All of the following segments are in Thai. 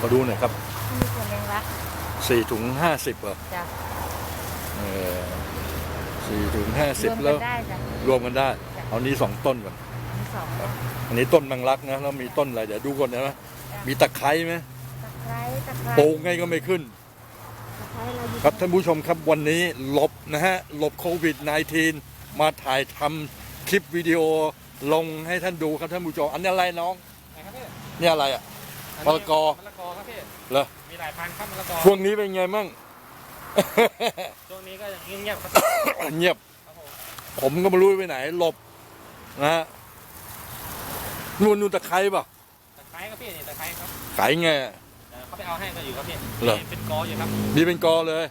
ขอดูหน่อยครับมีส่วนแมงลักสี่ถุงห้าสิบเหรอจ้ะเออสี่ถุงห้ารสิบวมแล้กัวนได้จ้ะ รวมกันได้เอานี้สองต้นก่อน มีสองจ้ะอันนี้ต้นแมงลักนะแล้วมีต้นอะไรเดี๋ยวดูก่อนนะมีตะไคร้ไหมตะไคร้ตะไคร้ปลูกไงก็ไม่ขึ้น ตะไคร้เราอยู่ครับท่านผู้ชมครับวันนี้หลบนะฮะหลบโควิด -19 มาถ่ายทำคลิปวิดีโอลงให้ท่านดูครับท่านผู้ชม อันนี้อะไรน้องไหนครับพี่เนี่ยอะไรอะมะละกอมะละกอครับ พี่เหรอมีหลายพันธุ์ครับมะละกอช่วงนี้เป็นไงมั่ง ช่วงนี้ก็ยังเงียบๆครับเงียบครับผมผมก็ไม่รู้ไปไหนหลบนะฮะนู่นนู่นตะไคร้ป่ะตะไคร้ครับพี่นี่ตะไคร้ครับขายไงอะเดี๋ยวเขาไปเอาให้ก็อยู่ครับพี่เหรอมีเป็นกออยู่ครับมีเป็นกอเลย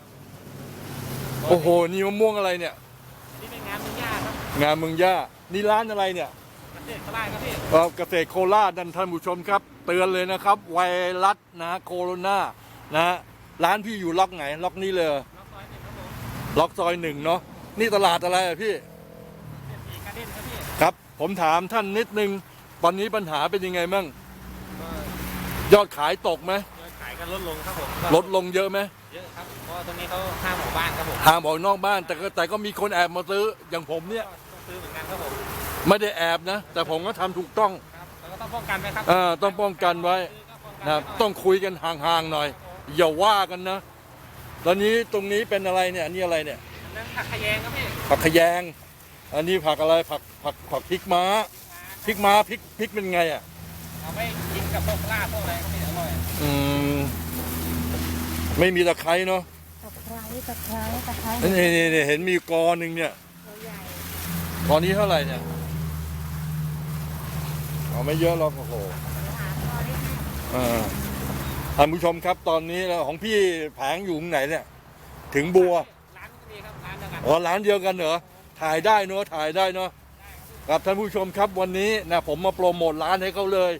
โอ้โห นี่มะม่วงอะไรเนี่ย นี่เป็นงานเป็นหญ้าครับงานเมืองย่า นี่ร้านอะไรเนี่ยเกษตรกล้าครับพี่เอ่อเกษตรโคราชนั่นท่านผู้ชมครับเตือนเลยนะครับ ไวรัสนะโคโรนานะฮะร้านพี่อยู่ล็อกไหน ล็อกนี้เลยน้องซอยหนึ่งครับผมล็อกซอยหนึ่งเนาะนี่ตลาดอะไรอะพี่เป็นสีการ์เด้นครับพี่ครับ ผมถามท่านนิดนึง ตอนนี้ปัญหาเป็นยังไงมั่งก็ยอดขายตกไหมยอดขายก็ลดลงครับผมก็ลดลงเยอะไหมเยอะครับเพราะว่าตรงนี้เขาห้ามหมู่บ้านครับผมห่างบอกนอกบ้าน แต่ก็แต่ก็มีคนแอบมาซื้ออย่างผมเนี่ยก็ต้องซื้อเหมือนกันครับผมไม่ได้แอบนะ แต่ผมก็ทำถูกต้องครับแล้วก็ ต้องป้องกันไว้ครับเออต้องป้องกันไว้ซื้อก็ป้องกันนะครับต้องคุยกันห่างๆหน่อย อย่าว่ากันนะ ตอนนี้ตรงนี้เป็นอะไรเนี่ยอันนี้อะไรเนี่ยอันนั่นผักขยงครับพี่ผักขยง อันนี้ผักอะไรผักผักผักพริกม้าพริกม้าพริกพริกเป็นไงอะเอาไปกินกับพวกลาบพวกอะไรครับพี่อร่อยอืมไม่มีตะไคร้เนาะตะไคร้ตะไคร้ตะไคร้นี่นี่นี่เห็นมีกอหนึ่งเนี่ยตัวใหญ่ตอนนี้เท่าไหร่เนี่ย เอาไม่เยอะหรอกโอ้โหหาพอได้ไหมเออท่านผู้ชมครับตอนนี้ของพี่แผงอยู่ตรงไหนเนี่ย ถึงบัว ร้านก็มีครับร้านเดียวกันอ๋อร้านเดียวกันเหรอถ่ายได้เนอะถ่ายได้เนอะครับท่านผู้ชมครับวันนี้นะผมมาโปรโมทร้านให้เขาเลย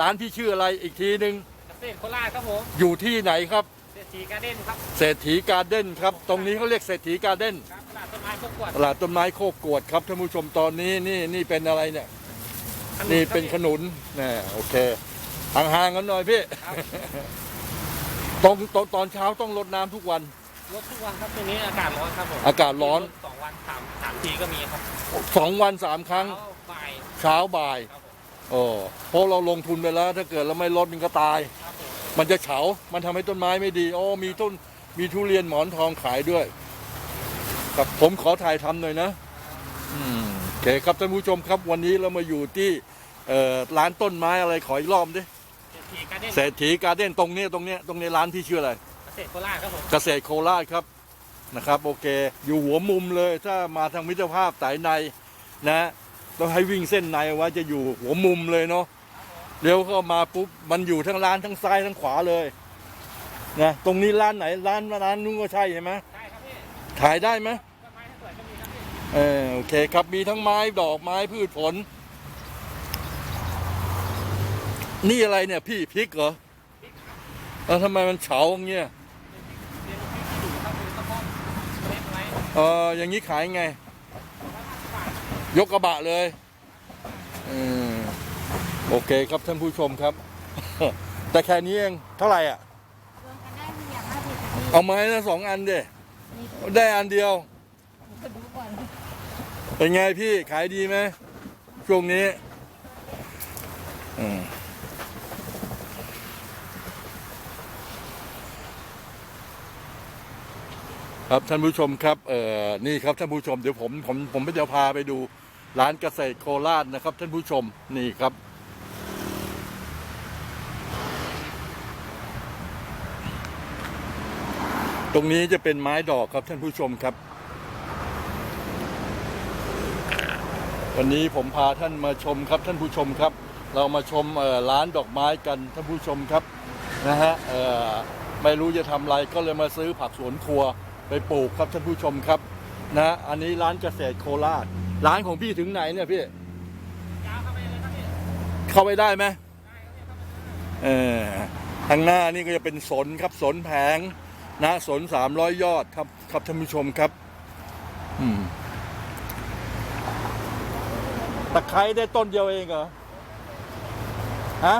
ร้านที่ชื่ออะไรอีกทีหนึ่งเกษตรโคราชครับผมอยู่ที่ไหนครับเศรษฐีการ์เด้นครับเศรษฐีการ์เด้นครับ ตรงนี้เขาเรียกเศรษฐีการ์เด้นครับตลาดต้นไม้พวกกวดตลาดต้นไม้โคกกวดครับท่านผู้ชมตอนนี้นี่นี่เป็นอะไรเนี่ย นี่เป็นขนุนนี่โอเคห่างๆกันหน่อยพี่ตรงตอนตอนเช้าต้องรดน้ำทุกวันรถทุกวันครับตรงนี้อากาศร้อนครับผมอากาศร้อนสองวันสามสามทีก็มีครับสองวันสามครั้งเช้าบ่ายเช้าบ่ายครับผมโอ้เพราะเราลงทุนไปแล้ว ถ้าเกิดเราไม่ลดมันก็ตายครับผมมันจะเฉา มันทำให้ต้นไม้ไม่ดีโอ้มีต้นมีทุเรียนหมอนทองขายด้วย ครับผมขอถ่ายทำหน่อยนะ อืมโอ เคครับท่านผู้ชมครับวันนี้เรามาอยู่ที่เอ่อร้านต้นไม้อะไรขออีกรอบดิเศรษฐีการ์เด้นเศรษฐีการ์เด้นตรงเนี้ยตรงเนี้ยตรงนี้ร้านที่ชื่ออะไรเกษตรโคราชครับผมเกษตรโคราชครับนะครับโอเค อยู่หัวมุมเลยถ้ามาทางมิตรภาพสายในนะต้องให้วิ่งเส้นในว่าจะอยู่หัวมุมเลยเนาะเลี้ยวเข้ามาปุ๊บมันอยู่ทั้งร้านทั้งซ้ายทั้งขวาเลยนะตรงนี้ร้านไหนร้านร้านนู้นก็ใช่ใช่ไหมได้ครับพี่ถ่ายได้ไหม เออโอเคครับมีทั้งไม้ดอกไม้พืชผล นี่อะไรเนี่ย พี่พริกเหรอแล้วทำไมมันเฉาอย่างเงี้ยเรียนที่ที่อยู่ครับคือต้นพ่อเล็กไว้เอออย่างนี้ขายไง ยกกระบะเลยอืมโอเคครับท่านผู้ชมครับ แต่แค่นี้เองเท่าไหร่อะรวมกันได้มีอย่างห้าสิบนาทีเอาไม้นะสองอันเด้นี่ได้อันเดียว ก่อนเป็นไงพี่ขายดีไหมช่วงนี้อืมครับท่านผู้ชมครับเอ่อนี่ครับท่านผู้ชมเดี๋ยวผมผมผมจะพาไปดูร้านเกษตรโคราชนะครับ ท่านผู้ชมนี่ครับ ตรงนี้จะเป็นไม้ดอกครับท่านผู้ชมครับ วันนี้ผมพาท่านมาชมครับท่านผู้ชมครับ เรามาชมเอ่อร้านดอกไม้กันท่านผู้ชมครับนะฮะเอ่อไม่รู้จะทำอะไรก็เลยมาซื้อผักสวนครัวไปปลูกครับท่านผู้ชมครับนะอันนี้ร้านเกษตรโคราชร้านของพี่ถึงไหนเนี่ยพี่ยาวเข้าไปเลยครับพี่เข้าไปได้ไหมได้ครับพี่เข้าไปเลยเออทางหน้านี่ก็จะเป็นสนครับสนแผงนะสนสามร้อยยอดครับครับท่านผู้ชมครับ อืม ตะไคร้ได้ต้นเดียวเองเหรอ ฮะ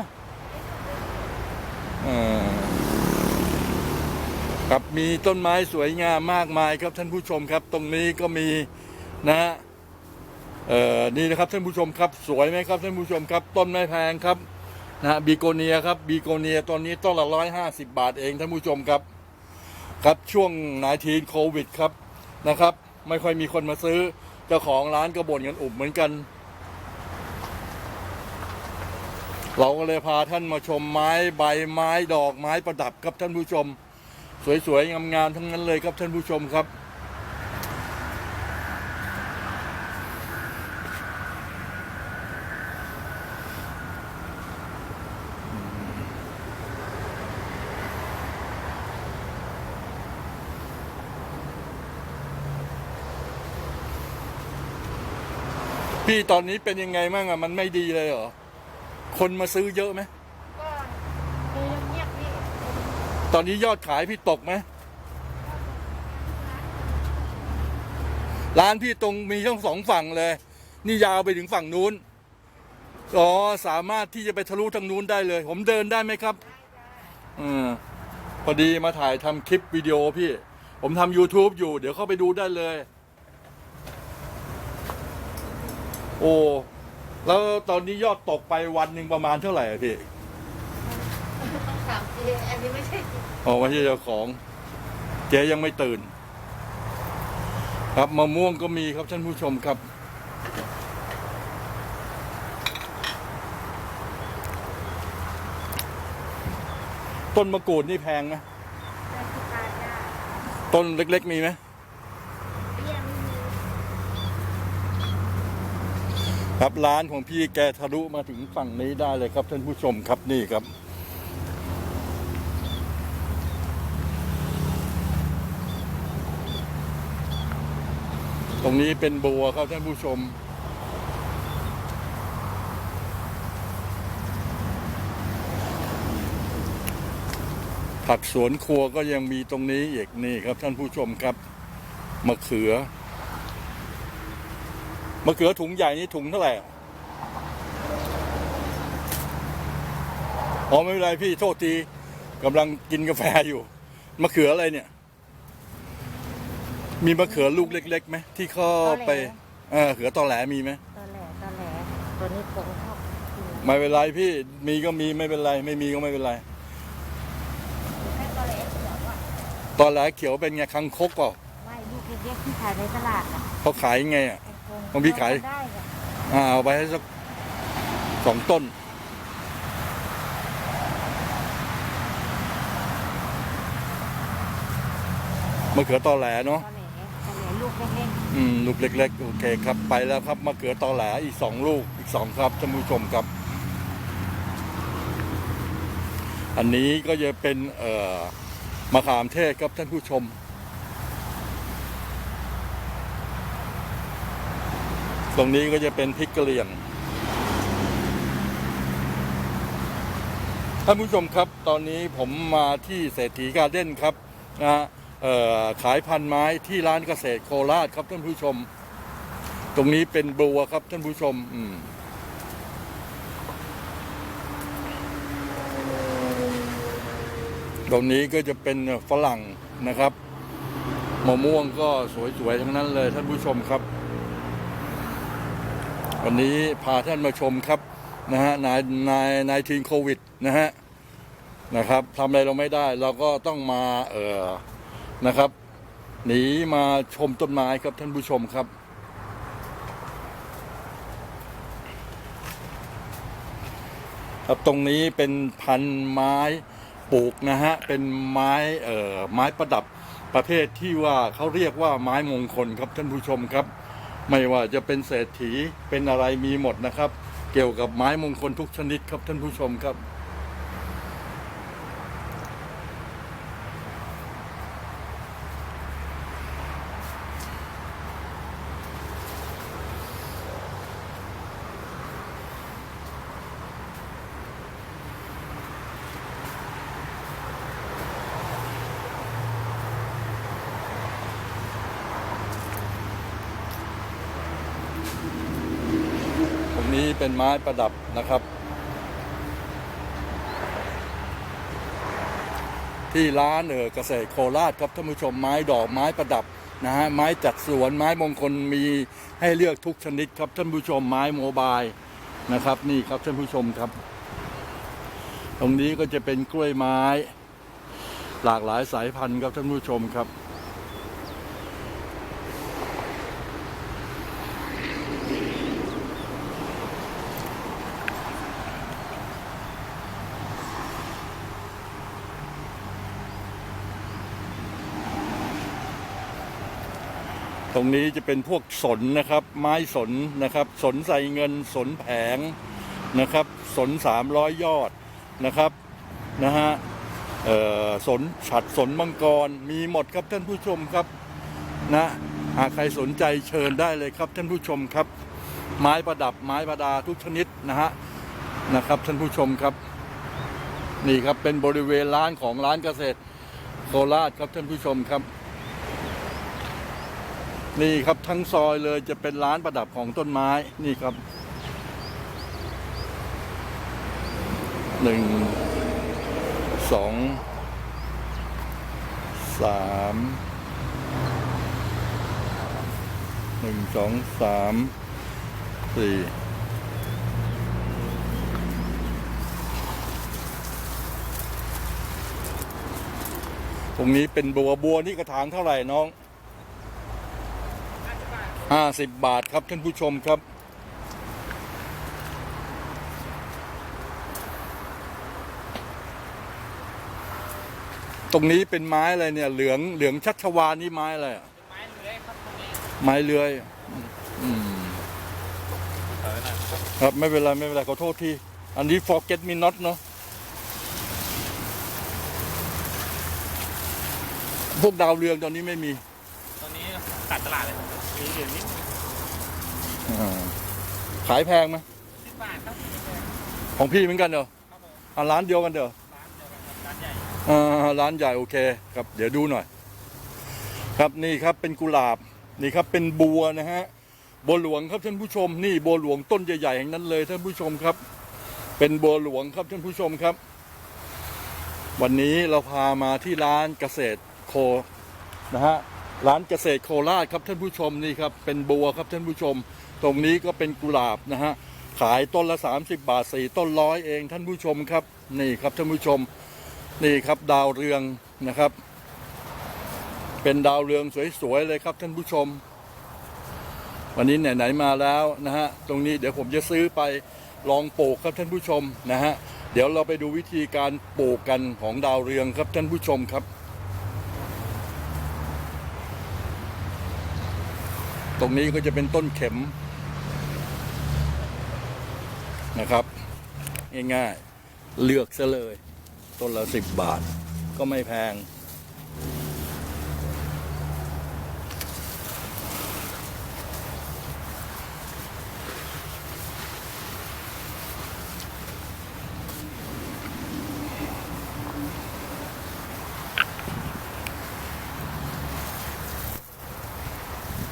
ครับมีต้นไม้สวยงามมากมายครับท่านผู้ชมครับ ตรงนี้ก็มีนะฮะเอ่อนี่นะครับท่านผู้ชมครับ สวยไหมครับท่านผู้ชมครับ ต้นไม้แพงครับนะฮะบีโกเนียครับบีโกเนียตอนนี้ต้นละร้อยห้าสิบบาทเองท่านผู้ชมครับ ครับช่วงนายทีนโควิดครับนะครับ ไม่ค่อยมีคนมาซื้อเจ้าของร้านก็บ่นกันอุบเหมือนกัน เราก็เลยพาท่านมาชมไม้ใบไม้ดอกไม้ประดับครับท่านผู้ชม สวยๆงามๆทั้งนั้นเลยครับท่านผู้ชมครับ พี่ตอนนี้เป็นยังไงมั่งอะมันไม่ดีเลยเหรอ คนมาซื้อเยอะไหมก็ดูเงียบๆพี่ตอนนี้ยอดขายพี่ตกไหมร้านพี่ตรงมีทั้งสองฝั่งเลย นี่ยาวไปถึงฝั่งนู้นอ๋อสามารถที่จะไปทะลุทางนู้นได้เลย ผมเดินได้ไหมครับอืมพอดีมาถ่ายทำคลิปวิดีโอพี่ ผมทำ YouTube อยู่ เดี๋ยวเข้าไปดูได้เลย โอ้ แล้วตอนนี้ยอดตกไปวันหนึ่งประมาณเท่าไหร่อะพี่ ต้องถามพี่อันนี้ไม่ใช่อ๋อไม่ใช่เจ้าของ เจ๊ยังไม่ตื่น ครับมะม่วงก็มีครับท่านผู้ชมครับ ต้นมะกรูดนี่แพงไหมแต่สุกาจ้าต้นเล็กๆมีไหม เบี้ยไม่มี ครับร้านของพี่แกทะลุมาถึงฝั่งนี้ได้เลยครับ ท่านผู้ชมครับนี่ครับ ตรงนี้เป็นบัวครับท่านผู้ชม ผักสวนครัวก็ยังมีตรงนี้อีกนี่ครับท่านผู้ชมครับมะเขือ มะเขือถุงใหญ่นี่ถุงเท่าไหร่อะอ๋อไม่เป็นไรพี่โทษทีกำลังกินกาแฟอยู่มะเขืออะไรเนี่ย มีมะเขือลูกเล็กๆไหมที่เข้าไปเออเขือตอแหลมีไหมตอแหลตอแหลตัวนี้คงชอบกินไม่เป็นไรพี่มีก็มีไม่เป็นไร ไม่มีก็ไม่เป็นไรให้ตอแหลเขียวอะตอแหลเขียวเป็นไงคังคกเปล่าไม่ลูกเล็กๆที่ขายในตลาดอะเขาขายยังไงอะ คของพี่ขายได้ค่ะอ่าเอาไปให้สักสองต้น มะเขือตอแหลเนาะ ตอแหลตอแหลลูกเล็กอืม ลูกเล็ก ๆ โอเคครับ ไปแล้วครับมะเขือตอแหลอีกสองลูกอีกสองครับท่านผู้ชมครับ อันนี้ก็จะเป็นเอ่อมะขามเทศครับท่านผู้ชม ตรงนี้ก็จะเป็นพริกกะเหรี่ยงท่านผู้ชมครับตอนนี้ผมมาที่เศรษฐีการเด้นครับนะขายพันไม้ที่ร้านเกษตรโคราชครับท่านผู้ชม ตรงนี้เป็นบัวครับท่านผู้ชมอืมตรงนี้ก็จะเป็นฝรั่งนะครับมะม่วงก็สวยๆทั้งนั้นเลยท่านผู้ชมครับ วันนี้พาท่านมาชมครับนะฮะนายนายนายทีนโควิดนะฮะนะครับทำอะไรเราไม่ได้เราก็ต้องมาเออนะครับ หนีมาชมต้นไม้ครับท่านผู้ชมครับ ครับตรงนี้เป็นพันไม้ปลูกนะฮะเป็นไม้เอ่อไม้ประดับประเภทที่ว่าเขาเรียกว่าไม้มงคลครับท่านผู้ชมครับ ไม่ว่าจะเป็นเศรษฐีเป็นอะไรมีหมดนะครับ เกี่ยวกับไม้มงคลทุกชนิดครับท่านผู้ชมครับ นี้เป็นไม้ประดับนะครับทที่ร้านเออเกษตรโคราชครับท่านผู้ชมไม้ดอกไม้ประดับนะฮะไม้จัดสวนไม้มงคลมีให้เลือกทุกชนิดครับท่านผู้ชมไม้โมบายนะครับนี่ครับท่านผู้ชมครับ ตรงนี้ก็จะเป็นกล้วยไม้ หลากหลายสายพันธุ์ครับท่านผู้ชมครับ ตรงนี้จะเป็นพวกสนนะครับ ไม้สนนะครับ สนใส่เงินสนแผงนะครับ สนสามร้อยยอดนะครับนะฮะสนฉัดสนมังกรมีหมดครับท่านผู้ชมครับนะหากใครสนใจเชิญได้เลยครับท่านผู้ชมครับ ไม้ประดับไม้ประดาทุกชนิดนะฮะนะครับท่านผู้ชมครับ นี่ครับเป็นบริเวณร้านของร้านเกษตรโคราชครับท่านผู้ชมครับ นี่ครับทั้งซอยเลยจะเป็นร้านประดับของต้นไม้นี่ครับหนึ่งสองสามหนึ่งสองสามสี่ตรงนี้เป็นบัวบัวนี่กระถางเท่าไหร่น้อง ห้าสิบบาทครับท่านผู้ชมครับ ตรงนี้เป็นไม้อะไรเนี่ย เหลืองเหลืองชัชวานี่ไม้อะไรอะไม้เลื้อยครับตรงนี้ไม้เลื้อยอืมครับไม่เป็นไรไม่เป็นไรขอโทษที อันนี้ forget me not เนาะพวกดาวเรืองตอนนี้ไม่มี ตอนนี้ตัดตลาดเลย มีเหรียญนิดอ่าขายแพงไหมสิบบาทครับของพี่เหมือนกันเหรอครับผมอ่าร้านเดียวกันเด้อร้านเดียวกันครับร้านใหญ่อ่าร้านใหญ่โอเคครับ เดี๋ยวดูหน่อย ครับนี่ครับเป็นกุหลาบนี่ครับเป็นบัวนะฮะบัวหลวงครับท่านผู้ชม นี่บัวหลวงต้นใหญ่ๆอย่างนั้นเลยท่านผู้ชมครับ เป็นบัวหลวงครับท่านผู้ชมครับ วันนี้เราพามาที่ร้านเกษตรโคนะฮะ ร้านเกษตรโคราชครับท่านผู้ชมนี่ครับเป็นบัวครับท่านผู้ชม ตรงนี้ก็เป็นกุหลาบนะฮะขายต้นละ 30 บาทสี่ต้นร้อยเองท่านผู้ชมครับ นี่ครับท่านผู้ชมนี่ครับดาวเรืองนะครับ เป็นดาวเรืองสวยๆเลยครับท่านผู้ชม วันนี้ไหนๆมาแล้วนะฮะตรงนี้เดี๋ยวผมจะซื้อไปลองปลูกครับท่านผู้ชมนะฮะเดี๋ยวเราไปดูวิธีการปลูกกันของดาวเรืองครับท่านผู้ชมครับ ตรงนี้ก็จะเป็นต้นเข็มนะครับ ง่ายๆ เลือกซะเลย ต้นละสิบบาท ก็ไม่แพง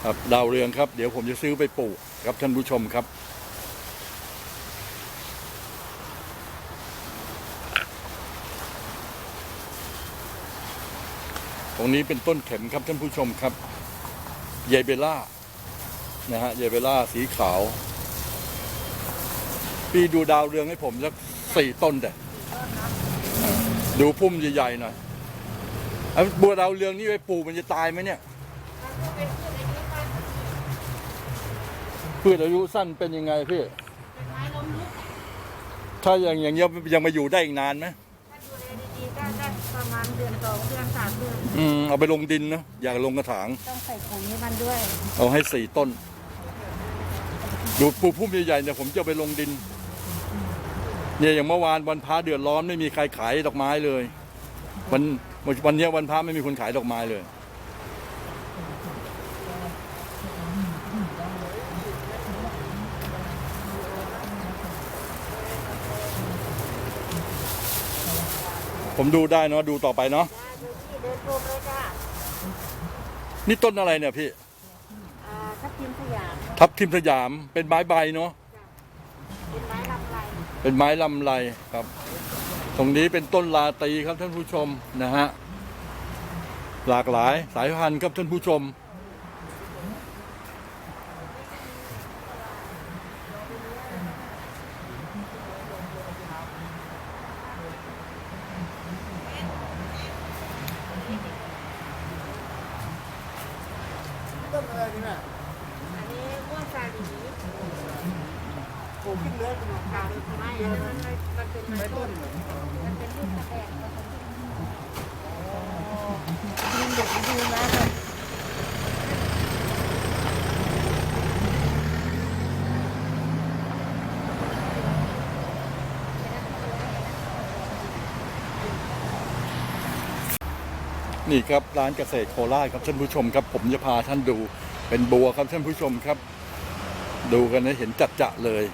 ครับดาวเรืองครับ เดี๋ยวผมจะซื้อไปปลูกครับท่านผู้ชมครับ ตรงนี้เป็นต้นเข็มครับท่านผู้ชมครับเยเบล่านะฮะเยเบล่าสีขาว พี่ดูดาวเรืองให้ผมสักสี่ต้นแต่อ่าดูพุ่มใหญ่ๆหน่อยบัวดาวเรืองนี่ไปปลูกมันจะตายไหมเนี่ย พืชอายุสั้นเป็นยังไงพี่เป็นไม้ล้มลุกถ้าอย่างอย่างเงี้ยยังมาอยู่ได้อีกนานไหมถ้าดูแลดีๆก็ได้ประมาณเดือนสองเดือนสามเดือนอืมเอาไปลงดินนะอยากลงกระถาง ต้องใส่ปุ๋ยให้มันด้วย เอาให้สี่ต้น ดูปลูกพุ่มใหญ่ๆเนี่ยผมจะเอาไปลงดิน เนี่ยอย่างเมื่อวานวันพระเดือดร้อนไม่มีใครขายดอกไม้เลย วันวันเนี้ยวันพระไม่มีคนขายดอกไม้เลย ผมดูได้เนาะดูต่อไปเนาะได้ดูที่เดินชมเลยจ้านี่ต้นอะไรเนี่ยพี่ อ่าทับทิมสยามทับทิมสยามเป็นไม้ใบเนาะเป็นไม้ลำไรเป็นไม้ลำไรครับ ตรงนี้เป็นต้นลาตีครับท่านผู้ชมนะฮะหลากหลายสายพันธุ์ครับท่านผู้ชม ต้นอะไรนี่แม่ อันนี้ม่วงซาลี ปลูกขึ้นเลยเป็น ค่ะไม่อันนั้นมันมันเป็น ไม่ต้น มันเป็นลูกตะแบกมันเด็กดีมากเลย นี่ครับร้านเกษตรโคราชครับท่านผู้ชมครับ ผมจะพาท่านดูเป็นบัวครับท่านผู้ชมครับ ดูกันให้เห็นจัดจะเลย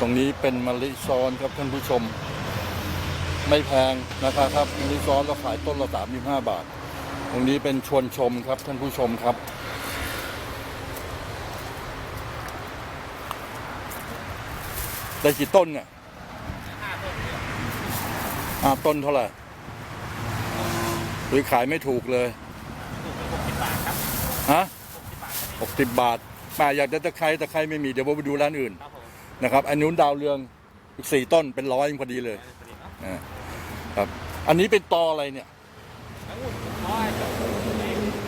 ตรงนี้เป็นมะลิซ้อนครับท่านผู้ชม ไม่แพงนะครับครับมะลิซ้อนเราขายต้นละสามสิบห้าบาท ตรงนี้เป็นชวนชมครับท่านผู้ชมครับได้กี่ต้นเนี่ยห้าต้นเท่าไหร่ หรือขายไม่ถูกเลยฮะหกสิบบาทแม่อยากจะตะไคร้ตะไคร้ไม่มีเดี๋ยวผมไปดูร้านอื่นครับผมนะครับ อันนู้นดาวเรืองอีกสี่ต้นเป็นร้อยพอดีเลยอ่าครับ อันนี้เป็นตออะไรเนี่ยทั้งหมดร้อยกับ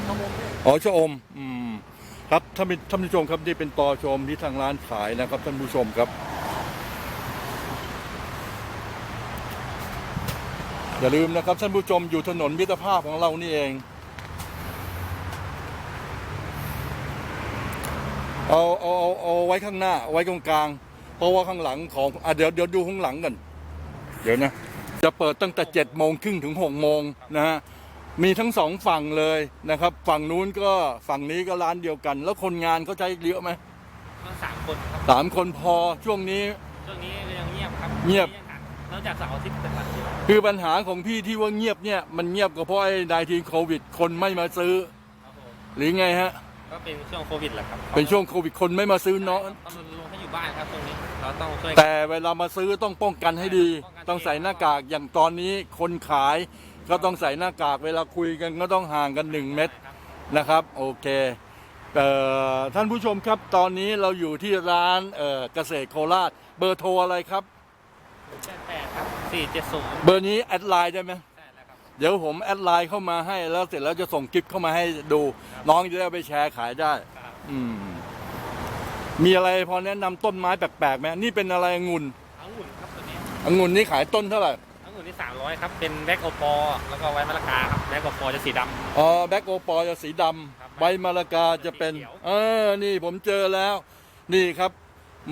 ข้าวโพดเนี่ยอ๋อชะอม อืม ครับท่านผู้ท่านผู้ชมครับนี่เป็นตอชะอมที่ทางร้านขายนะครับท่านผู้ชมครับ อย่าลืมนะครับท่านผู้ชมอยู่ถนนมิตรภาพของเรานี่เอง เอาเอาเอาเอาไว้ข้างหน้าเอาไว้ตรงกลาง เพราะว่าข้างหลังของอะเดี๋ยวเดี๋ยวดูข้างหลังกัน เดี๋ยวนะ จะเปิดตั้งแต่เจ็ดโมงครึ่งถึงหกโมงนะฮะมีทั้งสองฝั่งเลยนะครับ ฝั่งนู้นก็ฝั่งนี้ก็ร้านเดียวกัน แล้วคนงานเขาใช้เยอะไหมทั้งสามคนครับสามคนพอช่วงนี้ช่วงนี้ยังเงียบครับเงียบ นอกจากเสาร์อาทิตย์เป็นวันที่คือปัญหาของพี่ที่ว่าเงียบเนี่ยมันเงียบก็เพราะไอ้ไดทีโควิด คนไม่มาซื้อ ครับผมหรือไงฮะ ก็เป็นช่วงโควิดแหละครับเป็นช่วงโควิดคนไม่มาซื้อเนาะต้องรณรงค์ให้อยู่บ้านครับตรงนี้เราต้องช่วยกัน แต่เวลามาซื้อต้องป้องกันให้ดี ต้องใส่หน้ากากอย่างตอนนี้คนขายก็ต้องใส่หน้ากากเวลาคุยกันก็ต้องห่างกันหนึ่งเมตรครับนะครับ โอเคเอ่อท่านผู้ชมครับตอนนี้เราอยู่ที่ร้านเอ่อเกษตรโคราชเบอร์โทรอะไรครับ แปดแปดครับสี่เจ็ดศูนย์เบอร์นี้แอดไลน์ได้ไหมใช่แล้วครับ เดี๋ยวผมแอดไลน์เข้ามาให้แล้วเสร็จแล้วจะส่งคลิปเข้ามาให้ดูน้องจะได้เอาไปแชร์ขายได้ ครับอืม มีอะไรพอแนะนำต้นไม้แปลกๆไหมนี่เป็นอะไรองุ่นองุ่นครับตัวนี้องุ่นนี่ขายต้นเท่าไหร่องุ่นที่สามร้อยครับ เป็นแบ็กโอปอแล้วก็ไว้มะละกาครับแบ็กโอปอจะสีดำอ๋อแบ็กโอปอจะสีดำครับใบมะละกาจะเป็น สีเขียวเออ นี่ผมเจอแล้ว นี่ครับ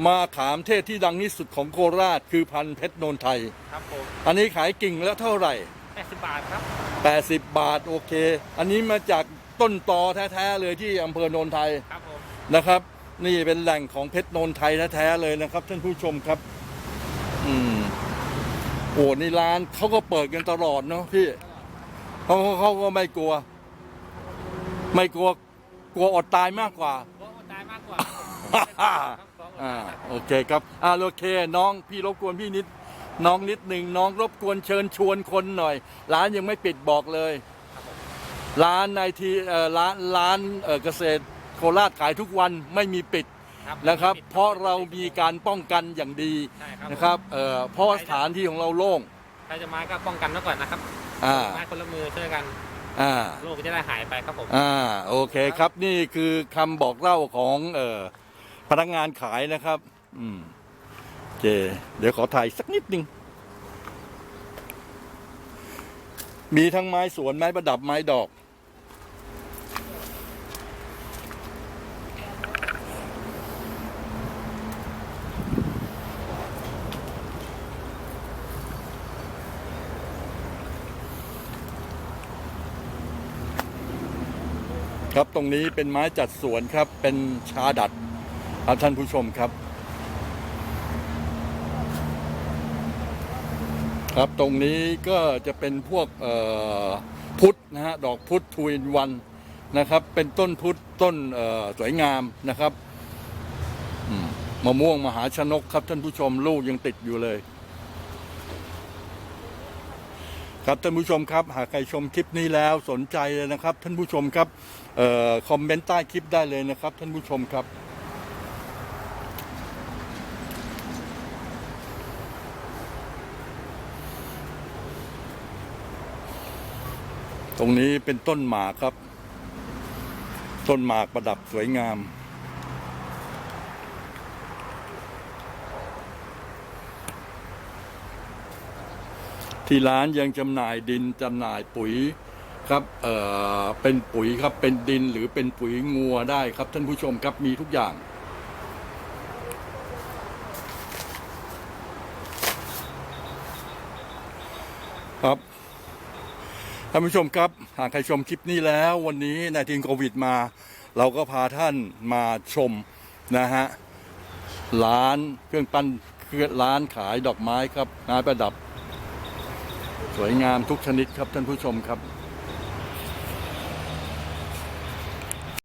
มาขามเทศที่ดังที่สุดของโคราชคือพันธุ์เพชรโนนไทย ครับผมอันนี้ขายกิ่งแล้วเท่าไหร่แปดสิบบาทครับ 80 บาทโอเค อันนี้มาจากต้นตอแท้ๆเลยที่อำเภอโนนไทยครับผม นะครับ นี่เป็นแหล่งของเพชรโนนไทยแท้ๆเลยนะครับท่านผู้ชมครับ อืมโอ้นี่ร้านเขาก็เปิดกันตลอดเนาะพี่เขาเขาเขาก็ไม่กลัว ไม่กลัว กลัวอดตายมากกว่าเพราะมันตายมากกว่า อ่าโอเคครับอ่าโอเคน้องพี่รบกวนพี่นิด น้องนิดหนึ่งน้องรบกวนเชิญชวนคนหน่อย ร้านยังไม่ปิดบอกเลย ร้านในทีเอ่อร้านร้านเอ่อเกษตรโคราชขายทุกวันไม่มีปิดนะครับ เพราะเรามีการป้องกันอย่างดีใช่ครับ นะครับเอ่อเพราะสถานที่ของเราโล่งใครจะมาก็ป้องกันไว้ก่อนนะครับอ่าไม้คนละมือช่วยกันอ่า โรคจะได้หายไปครับผม อ่าโอเคครับนี่คือคำบอกเล่าของเอ่อ พนักงานขายนะครับ อืมเคเดี๋ยวขอถ่ายสักนิดหนึ่งมีทั้งไม้สวนไม้ประดับไม้ดอก ครับตรงนี้เป็นไม้จัดสวนครับ เป็นชาดัด ครับท่านผู้ชมครับ ครับตรงนี้ก็จะเป็นพวกพุทธนะฮะดอกพุทธทูอินวันนะครับ เป็นต้นพุทธต้นสวยงามนะครับมะม่วงมหาชนกครับท่านผู้ชมลูกยังติดอยู่เลย ครับท่านผู้ชมครับหากใครชมคลิปนี้แล้วสนใจเลยนะครับ ท่านผู้ชมครับออคอมเมนต์ใต้คลิปได้เลยนะครับ ท่านผู้ชมครับ ตรงนี้เป็นต้นหมากครับ ต้นหมากประดับสวยงาม ที่ร้านยังจำหน่ายดินจำหน่ายปุ๋ยครับ เอ่อ เป็นปุ๋ยครับ เป็นดินหรือเป็นปุ๋ยงัวได้ครับท่านผู้ชมครับมีทุกอย่างครับ ท่านผู้ชมครับ หากใครชมคลิปนี้แล้ววันนี้ในทีมโควิดมา เราก็พาท่านมาชมนะฮะร้านเครื่องปั้นเครื่องร้านขายดอกไม้ครับงานประดับ สวยงามทุกชนิดครับท่านผู้ชมครับ